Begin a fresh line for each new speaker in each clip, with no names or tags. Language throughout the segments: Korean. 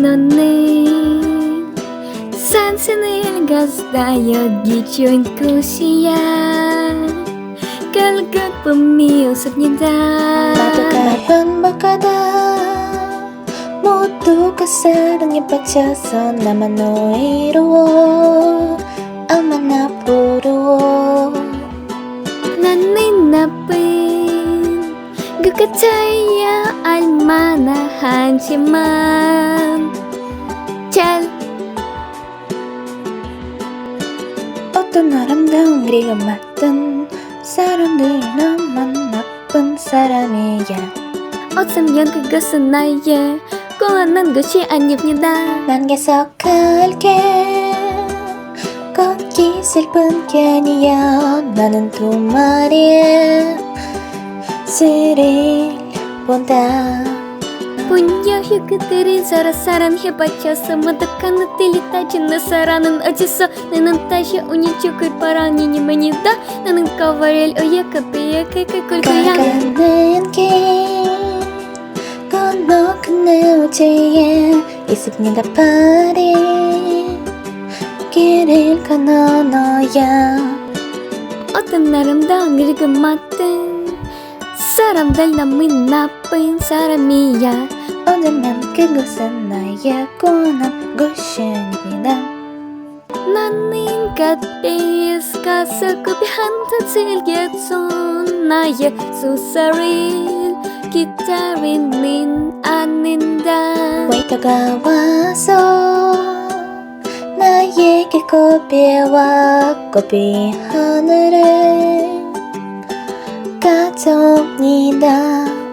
너는 산신을 갔다 여기 좋은 곳이야 결국 봄이 웃습니다
나도 반복하다 모두가 사랑에 빠져서 나만 외로워 얼마나 부러워
나는 나쁜 것 같아야 알만나 하지만 잘
어떤 아름다운 그리고 맞던 사람들 나만 나쁜 사람이야.
어쩌면 그것은 나의 고안한 것이 아닙니다.
난 계속할게 거기 슬픈 게 아니야. 나는 두 마리의 새를 본다
분여 휴그들이 서로 사랑해봤자 모독한 것들이 따진 너 사랑은 어째서 나는 다시 운이 죽을 바라니 만이다 나는 거버릴 오야 커피에 칼칼 꿀 거야
가는 길 건너 끝내 우체에 있습니다 파리 길을 건너 너야
어떤 아름다운 그리고 맞든 사람들 너무 나쁜 사람이야
언제면 그곳은 나의 고난 곳입니다
나는 곁에 있어서 급히 한타 즐겼던 나의 소설을 기다리는 않는다
왜 다가와서 나에게 고비와 고비 하늘을 가져옵니 다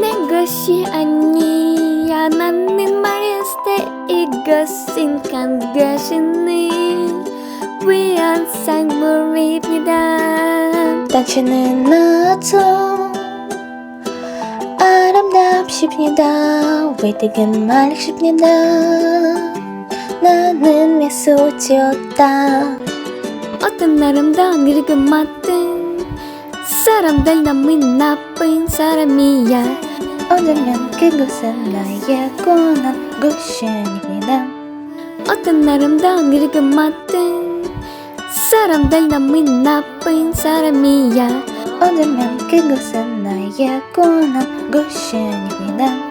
내 것이 아니야. 나는 말했을 때 이것은 간 것이니 위한 상물입니다.
당신은 나도 아름답십니다. 왜 되긴 말십니다. 나는 미소 지었다.
어떤 아름다운 그리고 맞든 사람들 너무 나쁜 사람이야
언제면 그곳은 나의 고난 곳입니다
어떤 아름다운 그리고 맞든 사람들 너무 나쁜 사람이야
언제면 그곳은 나의 고난 곳입니다